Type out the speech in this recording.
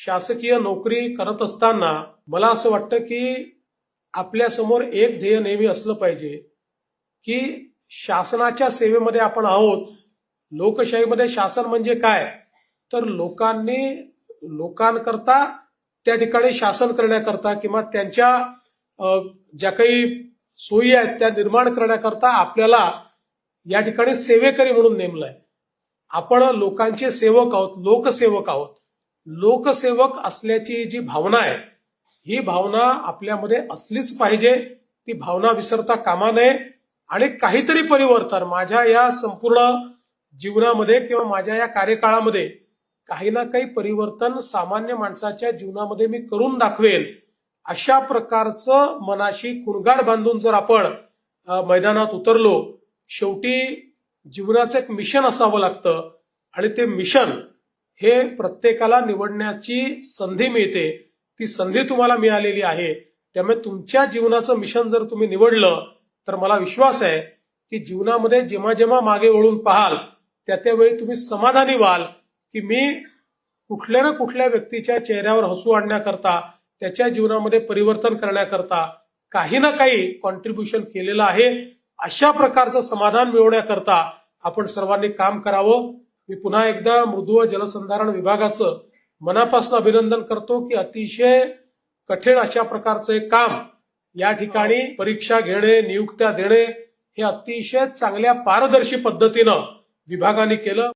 शासकीय नोकरी करत असताना मला असं वाटतं की आपल्यासमोर एक ध्येय नेहमी असलं पाहिजे की शासनाच्या सेवेमध्ये आपण आहोत लोकशाहीमध्ये शासन म्हणजे काय? तर लोकांनी लोकांकरता त्या ठिकाणी शासन करण्याकरता किंवा त्यांच्या ज्या काही सोयी आहेत त्या निर्माण करण्याकरता आपल्याला या ठिकाणी सेवेकरी म्हणून नेमलंय. आपण लोकांचे सेवक आहोत लोकसेवक आहोत. लोकसेवक असल्याची जी भावना आहे ही भावना आपल्यामध्ये असलीच पाहिजे. ती भावना विसरता कामा नये आणि काहीतरी परिवर्तन माझ्या या संपूर्ण जीवनामध्ये किंवा माझ्या या कार्यकाळामध्ये काही ना काही परिवर्तन सामान्य माणसाच्या जीवनामध्ये मी करून दाखवेल अशा प्रकारचं मनाशी कुणगाड बांधून जर आपण मैदानात उतरलो शेवटी जीवनाचं एक मिशन असावं लागतं आणि ते मिशन हे प्रत्येकाला निवडण्याची संधी मिळते. ती संधी तुम्हाला मिळालेली आहे. त्यामुळे तुमच्या जीवनाचं मिशन जर तुम्ही निवडलं तर मला विश्वास आहे की जीवनामध्ये जेव्हा जेव्हा मागे वळून पाहाल त्या त्यावेळी तुम्ही समाधानी व्हाल की मी कुठल्या ना कुठल्या व्यक्तीच्या चेहऱ्यावर हसू आणण्याकरता त्याच्या जीवनामध्ये परिवर्तन करण्याकरता काही ना काही कॉन्ट्रीब्युशन केलेलं आहे. अशा प्रकारचं समाधान मिळवण्याकरता आपण सर्वांनी काम करावं. मी पुन्हा एकदा मृदू व जलसंधारण विभागाचं मनापासून अभिनंदन करतो की अतिशय कठीण अशा प्रकारचं एक काम या ठिकाणी परीक्षा घेणे नियुक्त्या देणे हे अतिशय चांगल्या पारदर्शी पद्धतीनं विभागाने केलं.